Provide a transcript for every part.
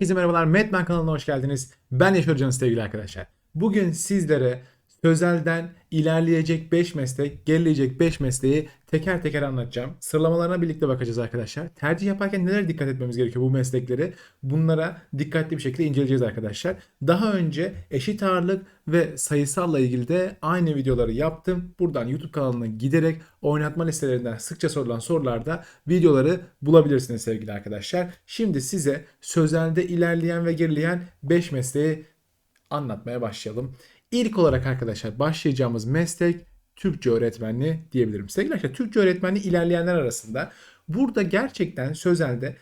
Herkese merhabalar. Medman kanalına hoş geldiniz. Ben Yaşar Can'ın sevgili arkadaşlar. Bugün sizlere sözelden ilerleyecek 5 meslek, gerileyecek 5 mesleği teker teker anlatacağım. Sıralamalarına birlikte bakacağız arkadaşlar. Tercih yaparken neler dikkat etmemiz gerekiyor bu meslekleri? Bunlara dikkatli bir şekilde inceleyeceğiz arkadaşlar. Daha önce eşit ağırlık ve sayısalla ilgili de aynı videoları yaptım. Buradan YouTube kanalına giderek oynatma listelerinden sıkça sorulan sorularda videoları bulabilirsiniz sevgili arkadaşlar. Şimdi size sözelde ilerleyen ve gerileyen 5 mesleği anlatmaya başlayalım. İlk olarak arkadaşlar başlayacağımız meslek Türkçe öğretmenliği diyebilirim. Sevgili arkadaşlar Türkçe öğretmenliği ilerleyenler arasında burada gerçekten sözelde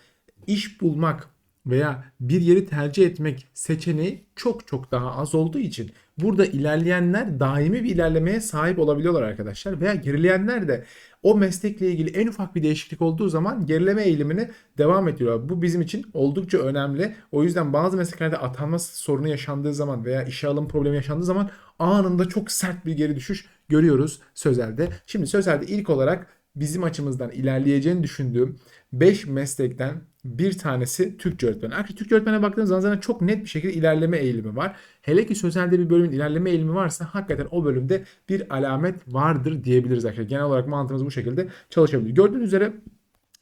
iş bulmak veya bir yeri tercih etmek seçeneği çok çok daha az olduğu için burada ilerleyenler daimi bir ilerlemeye sahip olabiliyorlar arkadaşlar veya gerileyenler de o meslekle ilgili en ufak bir değişiklik olduğu zaman gerileme eğilimini devam ediyor. Bu bizim için oldukça önemli. O yüzden bazı mesleklerde atanma sorunu yaşandığı zaman veya işe alım problemi yaşandığı zaman anında çok sert bir geri düşüş görüyoruz sözelde. Şimdi sözelde ilk olarak bizim açımızdan ilerleyeceğini düşündüğüm 5 meslekten bir tanesi Türkçe öğretmeni. Arkadaşlar Türkçe öğretmene baktığınız zaman zaten çok net bir şekilde ilerleme eğilimi var. Hele ki sözelde bir bölümün ilerleme eğilimi varsa hakikaten o bölümde bir alamet vardır diyebiliriz arkadaşlar. Genel olarak mantığımız bu şekilde çalışabilir. Gördüğünüz üzere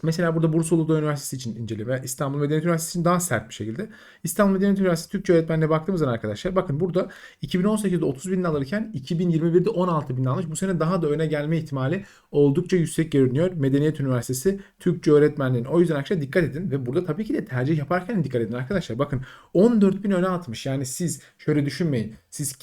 Mesela burada Bursa Uludağ Üniversitesi için inceleme İstanbul Medeniyet Üniversitesi için daha sert bir şekilde. İstanbul Medeniyet Üniversitesi Türkçe öğretmenliğe baktığımız zaman arkadaşlar bakın burada 2018'de 30 bin alırken 2021'de 16 bin almış. Bu sene daha da öne gelme ihtimali oldukça yüksek görünüyor. Medeniyet Üniversitesi Türkçe öğretmenliğinin. O yüzden arkadaşlar dikkat edin ve burada tabii ki de tercih yaparken dikkat edin arkadaşlar. Bakın 14 bin öne atmış. Yani siz şöyle düşünmeyin. Siz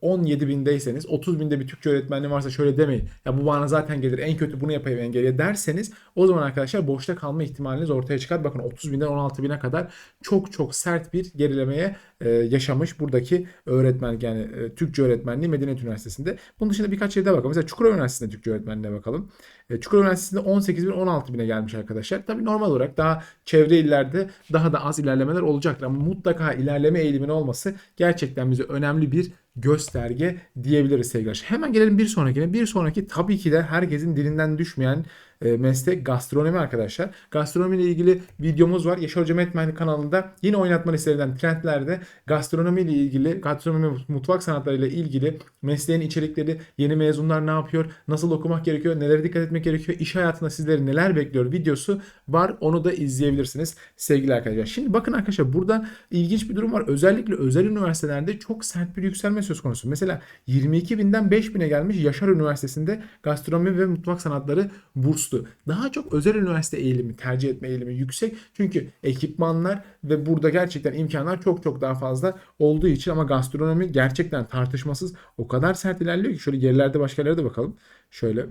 17 bindeyseniz 30 binde bir Türkçe öğretmenliği varsa şöyle demeyin. Ya bu bana zaten gelir en kötü bunu yapayım en geriye derseniz o zaman arkadaşlar boşta kalma ihtimaliniz ortaya çıkar. Bakın 30 binden 16 bine kadar çok çok sert bir gerilemeye e, yaşamış buradaki öğretmen yani e, Türkçe öğretmenliği Medeniyet Üniversitesi'nde. Bunun dışında birkaç yerde bakalım. Mesela Çukurova Üniversitesi'nde Türkçe öğretmenliğine bakalım. E, Çukurova Üniversitesi'nde 18 bin 16 bine gelmiş arkadaşlar. Tabii normal olarak daha çevre illerde daha da az ilerlemeler olacaktır ama mutlaka ilerleme eğiliminin olması gerçekten bize önemli bir gösterge diyebiliriz sevgili arkadaşlar. Hemen gelelim bir sonrakine. Bir sonraki tabii ki de herkesin dilinden düşmeyen meslek gastronomi arkadaşlar. Gastronomi ile ilgili videomuz var. Yaşar Hocam Etmenli kanalında yine oynatma listelerinden trendlerde gastronomi ile ilgili, gastronomi mutfak sanatları ile ilgili mesleğin içerikleri, yeni mezunlar ne yapıyor, nasıl okumak gerekiyor, nelere dikkat etmek gerekiyor, iş hayatında sizleri neler bekliyor videosu var. Onu da izleyebilirsiniz sevgili arkadaşlar. Şimdi bakın arkadaşlar burada ilginç bir durum var. Özellikle özel üniversitelerde çok sert bir yükselme söz konusu. Mesela 22 binden 5 bine gelmiş Yaşar Üniversitesi'nde gastronomi ve mutfak sanatları burslu. Daha çok özel üniversite eğilimi, tercih etme eğilimi yüksek. Çünkü ekipmanlar ve burada gerçekten imkanlar çok çok daha fazla olduğu için ama gastronomi gerçekten tartışmasız o kadar sert ilerliyor ki şöyle gerilerde başka yerlere de bakalım. Şöyle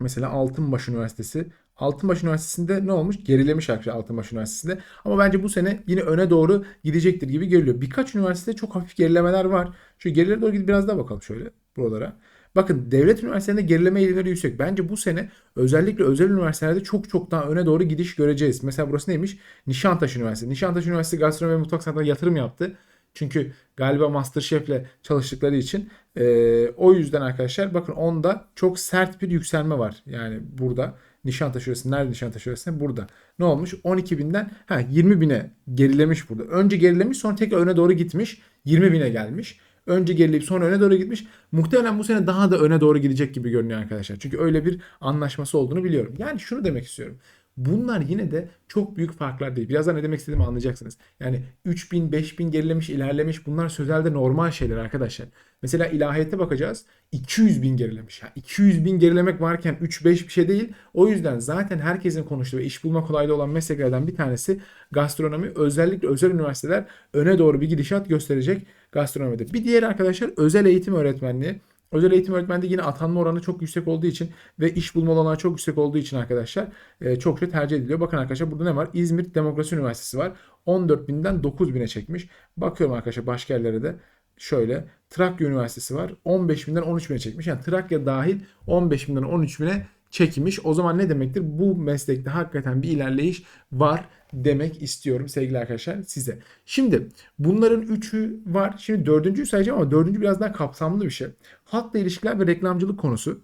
mesela Altınbaş Üniversitesi Altınbaş Üniversitesi'nde ne olmuş? Gerilemiş arkadaşlar Altınbaş Üniversitesi'nde. Ama bence bu sene yine öne doğru gidecektir gibi görülüyor. Birkaç üniversitede çok hafif gerilemeler var. Şu gerilere doğru gidip biraz daha bakalım şöyle buralara. Bakın devlet üniversitelerinde gerileme eğilimleri yüksek. Bence bu sene özellikle özel üniversitelerde çok çok daha öne doğru gidiş göreceğiz. Mesela burası neymiş? Nişantaşı Üniversitesi. Nişantaşı Üniversitesi gastronomi ve mutfak sanatlarına yatırım yaptı. Çünkü galiba Masterchef'le çalıştıkları için e, o yüzden arkadaşlar bakın onda çok sert bir yükselme var. Yani burada Nişantaşı Üniversitesi nerede Nişantaşı Üniversitesi? Burada. Ne olmuş? 12 binden ha 20 bine gerilemiş burada. Önce gerilemiş sonra tekrar öne doğru gitmiş. 20 bine gelmiş. Önce gerileyip sonra öne doğru gitmiş. Muhtemelen bu sene daha da öne doğru gidecek gibi görünüyor arkadaşlar. Çünkü öyle bir anlaşması olduğunu biliyorum. Yani şunu demek istiyorum. Bunlar yine de çok büyük farklar değil. Birazdan ne demek istediğimi anlayacaksınız. Yani 3000, 5000 gerilemiş, ilerlemiş bunlar sözelde normal şeyler arkadaşlar. Mesela ilahiyete bakacağız. 200 bin gerilemiş. Yani 200 bin gerilemek varken 3-5 bir şey değil. O yüzden zaten herkesin konuştuğu ve iş bulma kolaylığı olan mesleklerden bir tanesi gastronomi. Özellikle özel üniversiteler öne doğru bir gidişat gösterecek gastronomide. Bir diğer arkadaşlar özel eğitim öğretmenliği. Özel eğitim öğretmenliği yine atanma oranı çok yüksek olduğu için ve iş bulma olanağı çok yüksek olduğu için arkadaşlar e, çokça tercih ediliyor. Bakın arkadaşlar burada ne var? İzmir Demokrasi Üniversitesi var. 14.000'den 9.000'e çekmiş. Bakıyorum arkadaşlar başka yerlere de şöyle Trakya Üniversitesi var. 15.000'den 13.000'e çekmiş. Yani Trakya dahil 15.000'den 13.000'e çekmiş. O zaman ne demektir? Bu meslekte hakikaten bir ilerleyiş var demek istiyorum sevgili arkadaşlar size. Şimdi bunların üçü var. Şimdi dördüncüyü sayacağım ama dördüncü biraz daha kapsamlı bir şey. Halkla ilişkiler ve reklamcılık konusu.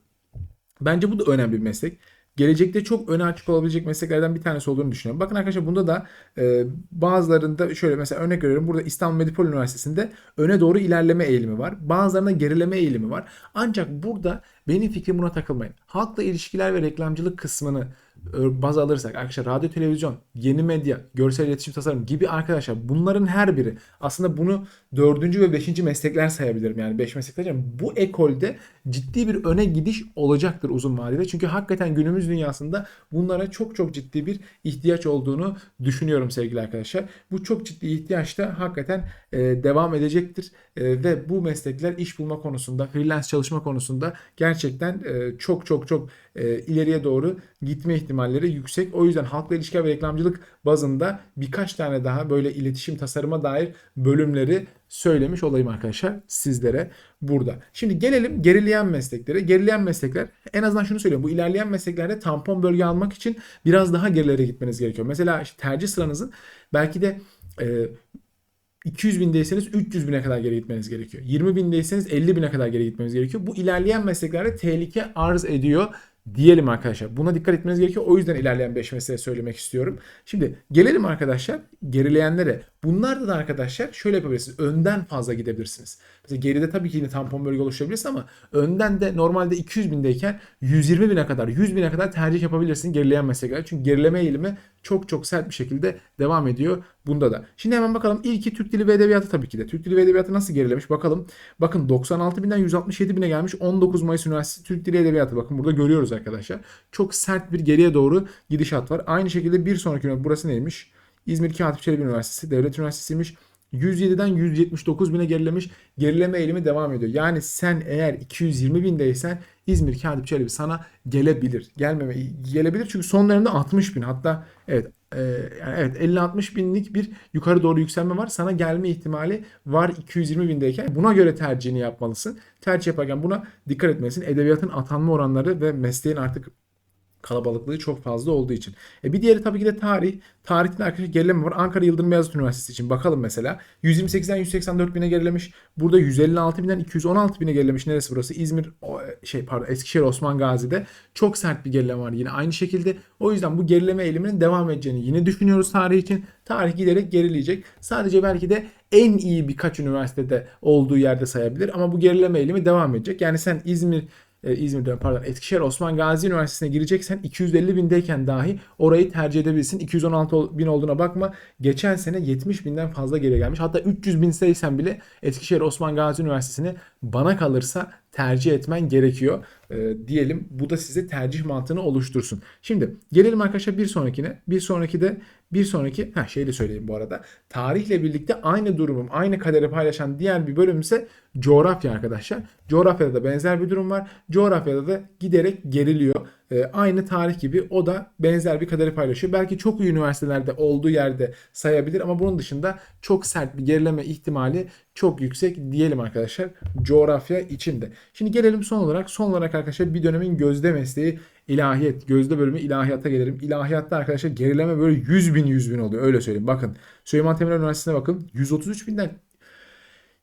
Bence bu da önemli bir meslek. Gelecekte çok öne açık olabilecek mesleklerden bir tanesi olduğunu düşünüyorum. Bakın arkadaşlar bunda da e, bazılarında şöyle mesela örnek veriyorum. Burada İstanbul Medipol Üniversitesi'nde öne doğru ilerleme eğilimi var. Bazılarında gerileme eğilimi var. Ancak burada benim fikrim buna takılmayın. Halkla ilişkiler ve reklamcılık kısmını baz alırsak arkadaşlar radyo, televizyon, yeni medya, görsel iletişim tasarım gibi arkadaşlar bunların her biri aslında bunu dördüncü ve beşinci meslekler sayabilirim yani beş meslek sayacağım. Bu ekolde ciddi bir öne gidiş olacaktır uzun vadede. Çünkü hakikaten günümüz dünyasında bunlara çok çok ciddi bir ihtiyaç olduğunu düşünüyorum sevgili arkadaşlar. Bu çok ciddi ihtiyaç da hakikaten e, devam edecektir. E, ve bu meslekler iş bulma konusunda, freelance çalışma konusunda gerçekten e, çok çok çok e, ileriye doğru gitme ihtimalleri yüksek. O yüzden halkla ilişkiler ve reklamcılık bazında birkaç tane daha böyle iletişim tasarıma dair bölümleri söylemiş olayım arkadaşlar sizlere burada. Şimdi gelelim gerileyen mesleklere. Gerileyen meslekler en azından şunu söyleyeyim. Bu ilerleyen mesleklerde tampon bölge almak için biraz daha gerilere gitmeniz gerekiyor. Mesela işte tercih sıranızın belki de e, 200 bindeyseniz 300 bine kadar geri gitmeniz gerekiyor. 20 bindeyseniz 50 bine kadar geri gitmeniz gerekiyor. Bu ilerleyen mesleklerde tehlike arz ediyor diyelim arkadaşlar. Buna dikkat etmeniz gerekiyor. O yüzden ilerleyen 5 mesele söylemek istiyorum. Şimdi gelelim arkadaşlar gerileyenlere. Bunlarda da arkadaşlar şöyle yapabilirsiniz. Önden fazla gidebilirsiniz. Mesela geride tabii ki yine tampon bölge oluşturabilirsiniz ama önden de normalde 200 bindeyken 120 bine kadar 100 bine kadar tercih yapabilirsin gerileyen meslekler. Çünkü gerileme eğilimi çok çok sert bir şekilde devam ediyor bunda da. Şimdi hemen bakalım. İlki Türk Dili ve Edebiyatı tabii ki de. Türk Dili ve Edebiyatı nasıl gerilemiş bakalım. Bakın 96 binden 167 bine gelmiş. 19 Mayıs Üniversitesi Türk Dili Edebiyatı. Bakın burada görüyoruz arkadaşlar. Çok sert bir geriye doğru gidişat var. Aynı şekilde bir sonraki burası neymiş? İzmir Katip Çelebi Üniversitesi Devlet Üniversitesi'ymiş. 107'den 179 bine gerilemiş. Gerileme eğilimi devam ediyor. Yani sen eğer 220 bindeysen İzmir Katip Çelebi sana gelebilir. Gelmeme gelebilir çünkü sonlarında 60 bin hatta evet e, evet 50-60 binlik bir yukarı doğru yükselme var. Sana gelme ihtimali var 220 bindeyken. Buna göre tercihini yapmalısın. Tercih yaparken buna dikkat etmelisin. Edebiyatın atanma oranları ve mesleğin artık kalabalıklığı çok fazla olduğu için. E bir diğeri tabii ki de tarih. Tarihte arkadaşlar gerileme var. Ankara Yıldırım Beyazıt Üniversitesi için bakalım mesela. 128'den 184 bine gerilemiş. Burada 156 binden 216 bine gerilemiş. Neresi burası? İzmir şey pardon Eskişehir Osman Gazi'de çok sert bir gerileme var yine aynı şekilde. O yüzden bu gerileme eğiliminin devam edeceğini yine düşünüyoruz tarih için. Tarih giderek gerileyecek. Sadece belki de en iyi birkaç üniversitede olduğu yerde sayabilir ama bu gerileme eğilimi devam edecek. Yani sen İzmir e, İzmir'de pardon Eskişehir Osman Gazi Üniversitesi'ne gireceksen 250 bindeyken dahi orayı tercih edebilirsin. 216 bin olduğuna bakma. Geçen sene 70 binden fazla geri gelmiş. Hatta 300 binseysen bile Eskişehir Osman Gazi Üniversitesi'ni bana kalırsa tercih etmen gerekiyor e, diyelim. Bu da size tercih mantığını oluştursun. Şimdi gelelim arkadaşlar bir sonrakine. Bir sonraki de bir sonraki ha şey de söyleyeyim bu arada. Tarihle birlikte aynı durumum, aynı kaderi paylaşan diğer bir bölüm ise coğrafya arkadaşlar. Coğrafyada da benzer bir durum var. Coğrafyada da giderek geriliyor. E, aynı tarih gibi o da benzer bir kaderi paylaşıyor. Belki çok iyi üniversitelerde olduğu yerde sayabilir ama bunun dışında çok sert bir gerileme ihtimali çok yüksek diyelim arkadaşlar coğrafya içinde. Şimdi gelelim son olarak. Son olarak arkadaşlar bir dönemin gözde mesleği ilahiyat. Gözde bölümü ilahiyata gelelim. İlahiyatta arkadaşlar gerileme böyle 100 bin 100 bin oluyor. Öyle söyleyeyim. Bakın Süleyman Demirel Üniversitesi'ne bakın. 133 binden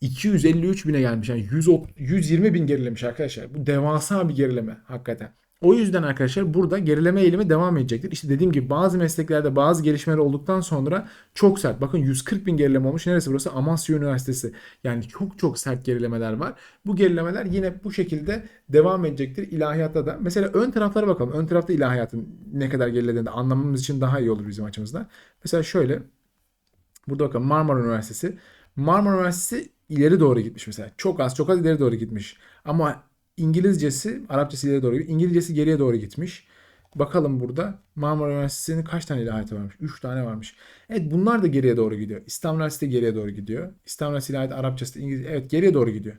253 bine gelmiş. Yani 100, 120 bin gerilemiş arkadaşlar. Bu devasa bir gerileme hakikaten. O yüzden arkadaşlar burada gerileme eğilimi devam edecektir. İşte dediğim gibi bazı mesleklerde bazı gelişmeler olduktan sonra çok sert. Bakın 140 bin gerileme olmuş. Neresi burası? Amasya Üniversitesi. Yani çok çok sert gerilemeler var. Bu gerilemeler yine bu şekilde devam edecektir ilahiyatta da. Mesela ön taraflara bakalım. Ön tarafta ilahiyatın ne kadar gerilediğini anlamamız için daha iyi olur bizim açımızdan. Mesela şöyle. Burada bakın Marmara Üniversitesi. Marmara Üniversitesi ileri doğru gitmiş mesela. Çok az çok az ileri doğru gitmiş. Ama İngilizcesi, Arapçası ileri doğru, İngilizcesi geriye doğru gitmiş. Bakalım burada Marmara Üniversitesi'nin kaç tane ilahiyatı varmış? 3 tane varmış. Evet bunlar da geriye doğru gidiyor. İstanbul Üniversitesi geriye doğru gidiyor. İstanbul Üniversitesi ilahiyatı Arapçası, İngilizce evet geriye doğru gidiyor.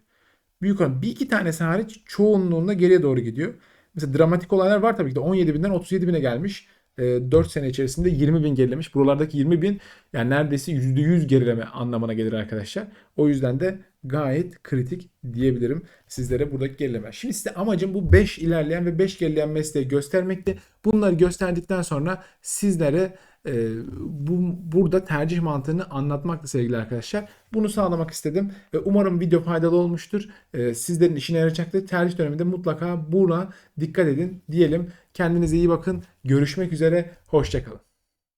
Büyük oran bir iki tanesi hariç çoğunluğunda geriye doğru gidiyor. Mesela dramatik olaylar var tabii ki de 17 binden 37 bine gelmiş. 4 sene içerisinde 20 bin gerilemiş. Buralardaki 20 bin yani neredeyse %100 gerileme anlamına gelir arkadaşlar. O yüzden de gayet kritik diyebilirim sizlere buradaki gerileme. Şimdi size amacım bu 5 ilerleyen ve 5 gerileyen mesleği göstermekti. Bunları gösterdikten sonra sizlere e, bu burada tercih mantığını anlatmakla sevgili arkadaşlar. Bunu sağlamak istedim. E, umarım video faydalı olmuştur. E, sizlerin işine yarayacaktır. Tercih döneminde mutlaka buna dikkat edin diyelim. Kendinize iyi bakın. Görüşmek üzere. Hoşçakalın.